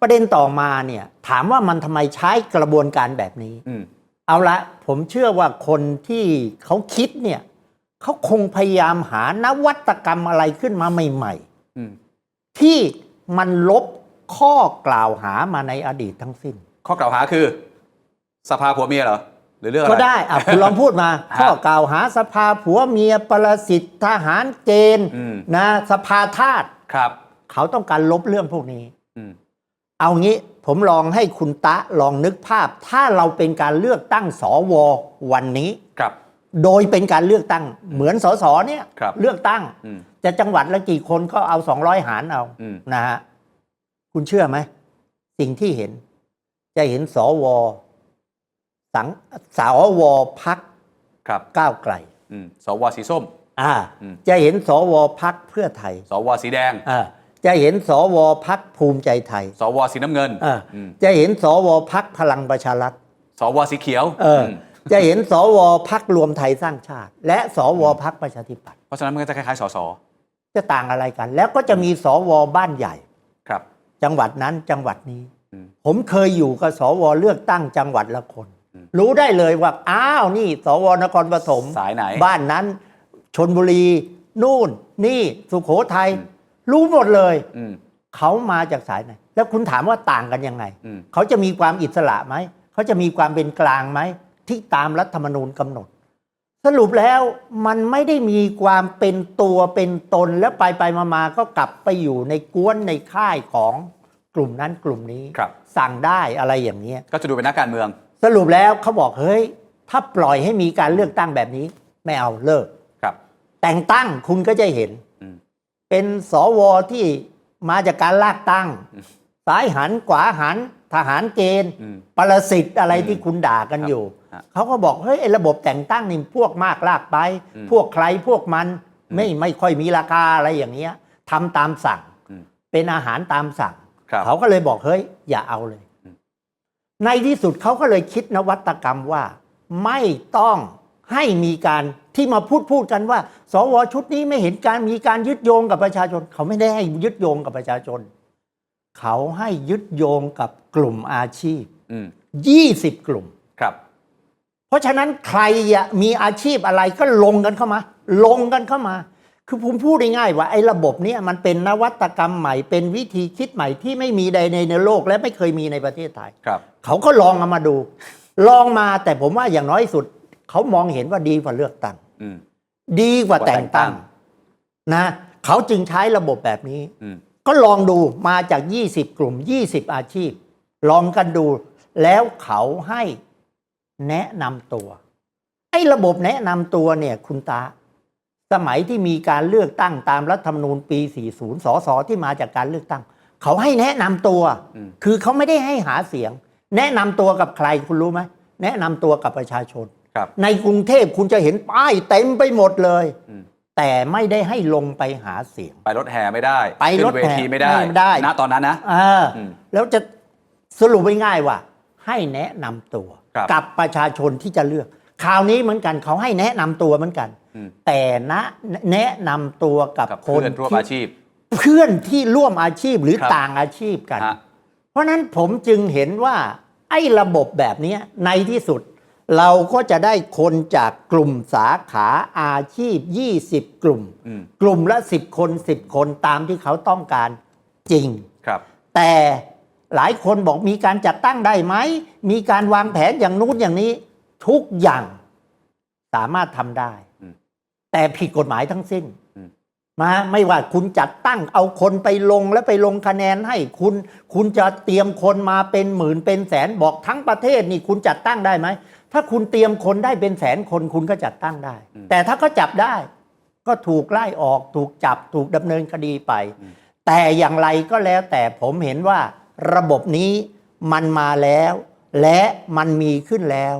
ประเด็นต่อมาเนี่ยถามว่ามันทำไมใช้กระบวนการแบบนี้ อืม เอาละผมเชื่อว่าคนที่เขาคิดเนี่ยเขาคงพยายามหานวัตกรรมอะไรขึ้นมาใหม่อืม ๆ ที่มันลบข้อกล่าวหามาในอดีตทั้งสิ้น ข้อกล่าวหาคือ สภาผัวเมียเหรอ หรือเรื่องอะไร ก็ได้อะคุณลองพูดมาฮะข้อกล่าวหาสภาผัวเมียประสิทธิ์ทหารเกณฑ์อืม นะสภาทาสครับ เขาต้องการลบเรื่องพวกนี้ อืม เอางี้ผมลองให้คุณตะลองนึกภาพ ถ้าเราเป็นการเลือกตั้งสววันนี้ครับ โดยเป็นการเลือกตั้งเหมือนสสเนี่ยครับเลือกตั้ง อืม จะจังหวัดละกี่คนก็เอา 200 หารเอาอืม นะฮะคุณเชื่อไหม สิ่งที่เห็น จะเห็นสวสังสวพักครับก้าวไกล อืมสวสีส้ม อ่า อืม จะเห็นสวพักเพื่อไทยสวสีแดง อ่า จะเห็นสวพักภูมิใจไทย สวสีน้ำเงินอ่าอืมจะเห็นสวพักพลังประชารัฐสวสีเขียวเอออมจะเห็นสวพักรวมไทยสร้างชาติ และสวพักประชาธิปัตย์เพราะฉะนั้นมันก็จะคล้ายๆสสจะต่างอะไรกัน แล้วก็จะมีสวบ้านใหญ่ครับ จังหวัดนั้นจังหวัดนี้อืมผมเคยอยู่กับสวเลือกตั้งจังหวัดละคนอืมรู้ได้เลยว่าอ้าวนี่ สวนครปฐมสายไหน บ้านนั้นชนบุรี นู่น นี่สุโขทัยอืม รู้หมดเลย อืม เขามาจากสายไหน แล้วคุณถามว่าต่างกันยังไง อืม เขาจะมีความอิสระไหม เขาจะมีความเป็นกลางไหม ที่ตามรัฐธรรมนูญกำหนด สรุปแล้วมันไม่ได้มีความเป็นตัวเป็นตนแล้วไปไปมามาก็กลับไปอยู่ในกวนในค่ายของกลุ่มนั้นกลุ่มนี้ ครับ สั่งได้อะไรอย่างเนี้ย ก็จะดูเป็นนักการเมือง สรุปแล้วเขาบอกเฮ้ย ถ้าปล่อยให้มีการเลือกตั้งแบบนี้ ไม่เอาเลิก ครับ แต่งตั้งคุณก็จะเห็นอืม เป็นสวที่มาจากการลากตั้งซ้ายหันขวาหันทหารเกณฑ์อืมปรสิตอะไรอืมที่คุณด่ากันอยู่ฮะเขาก็บอกเฮ้ยไอ้ระบบแต่งตั้งนี่พวกมากลากไปอืมพวกใครพวกมันไม่ไม่ค่อยมีราคาอะไรอย่างเงี้ยทำตามสั่งอืมเป็นอาหารตามสั่งครับเขาก็เลยบอกเฮ้ย อย่าเอาเลยอืมในที่สุดเขาก็เลยคิดนวัตกรรมว่า ไม่ต้องให้มีการ ที่มาพูดพูดกันว่า สวชุดนี้ไม่เห็นการมีการยึดโยงกับประชาชน เขาไม่ได้ให้ยึดโยงกับประชาชน เขาให้ยึดโยงกับกลุ่มอาชีพอืม20กลุ่มครับ เพราะฉะนั้นใครอะมีอาชีพอะไรก็ลงกันเข้ามา ลงกันเข้ามา คือผมพูดง่ายๆว่าไอ้ระบบเนี้มันเป็นนวัตกรรมใหม่เป็นวิธีคิดใหม่ที่ไม่มีใดในในโลกและไม่เคยมีในประเทศไทยครับ เขาก็ลองเอามาดู ลองมาแต่ผมว่าอย่างน้อยสุด เขามองเห็นว่าดีกว่าเลือกตั้งอืมดีกว่าว่าแต่แต่งงตั้ตั้งงนะเขาจึงใช้ระบบแบบนี้อืมก็ลองดูมาจาก 20 กลุ่ม 20 อาชีพ ลองกันดูแล้วเขาให้แนะนำตัว ไอ้ระบบแนะนำตัวเนี่ยคุณตา สมัยที่มีการเลือกตั้งตามรัฐธรรมนูญปี 40 สสที่มาจากการเลือกตั้ง เขาให้แนะนำตัวอืมคือเขาไม่ได้ให้หาเสียง แนะนำตัวกับใครคุณรู้ไหมแนะนำตัวกับประชาชนครับ ในกรุงเทพคุณจะเห็นป้ายเต็มไปหมดเลยอืมแต่ไม่ได้ให้ลงไปหาเสียง ไปรถแห่ไม่ได้ ไปรถขึ้นเวทีแห่ไม่ได้ไม่ได้ณตอนนั้นนะอ่าอืมแล้วจะสรุปง่ายๆว่า ให้แนะนำตัวครับกับประชาชนที่จะเลือกคราวนี้เหมือนกันเขาให้แนะนำตัวเหมือนกันอืมแต่นะแนะนำตัวกับกับคเพื่นอนร่วมที่อาชีพ เพื่อนที่ร่วมอาชีพหรือครับต่างอาชีพกันฮะเพราะฉะนั้นผมจึงเห็นว่าไอ้ระบบแบบเนี้ยในที่สุด เราก็จะได้คนจากกลุ่มสาขาอาชีพ 20 กลุ่ม อืมกลุ่มละ 10 คน 10 คนตามที่เขาต้องการจริง ครับ แต่หลายคนบอกมีการจัดตั้งได้ไหม มีการวางแผนอย่างนู้นอย่างนี้ทุกอย่างสามารถทำได้ อืมแต่ผิดกฎหมายทั้งสิ้นอืม มาไม่ว่าคุณจัดตั้งเอาคนไปลงแล้วไปลงคะแนนให้คุณ คุณจะเตรียมคนมาเป็นหมื่นเป็นแสนบอกทั้งประเทศนี่คุณจัดตั้งได้ไหม ถ้าคุณเตรียมคนได้เป็นแสนคนคุณก็จัดตั้งได้ แต่ถ้าเขาจับได้ ก็ถูกไล่ออกถูกจับถูกดำเนินคดีไป แต่อย่างไรก็แล้วแต่ผมเห็นว่าระบบนี้มันมาแล้ว และมันมีขึ้นแล้ว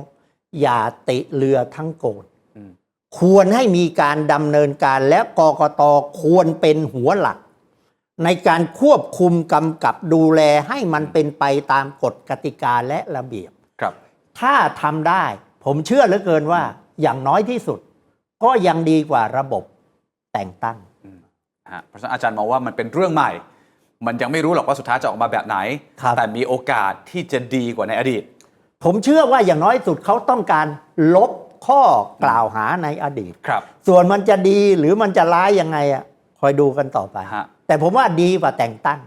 อย่าติเรือทั้งโกนอืมควรให้มีการดำเนินการและกกตควรเป็นหัวหลัก ในการควบคุมกำกับดูแลให้มันเป็นไปตามกฎกติกาและระเบียบครับ ถ้าทำได้ ผมเชื่อเหลือเกินว่าอย่างน้อยที่สุด ก็ยังดีกว่าระบบแต่งตั้งฮะเพราะฉะนั้นอาจารย์มองว่ามันเป็นเรื่องใหม่ มันยังไม่รู้หรอกว่าสุดท้ายจะออกมาแบบไหนครับแต่มีโอกาสที่จะดีกว่าในอดีต ผมเชื่อว่าอย่างน้อยสุดเขาต้องการลบข้อกล่าวหาในอดีตครับ ส่วนมันจะดีหรือมันจะร้ายยังไงอะคอยดูกันต่อไปฮะแต่ผมว่าดีกว่าแต่งตั้ง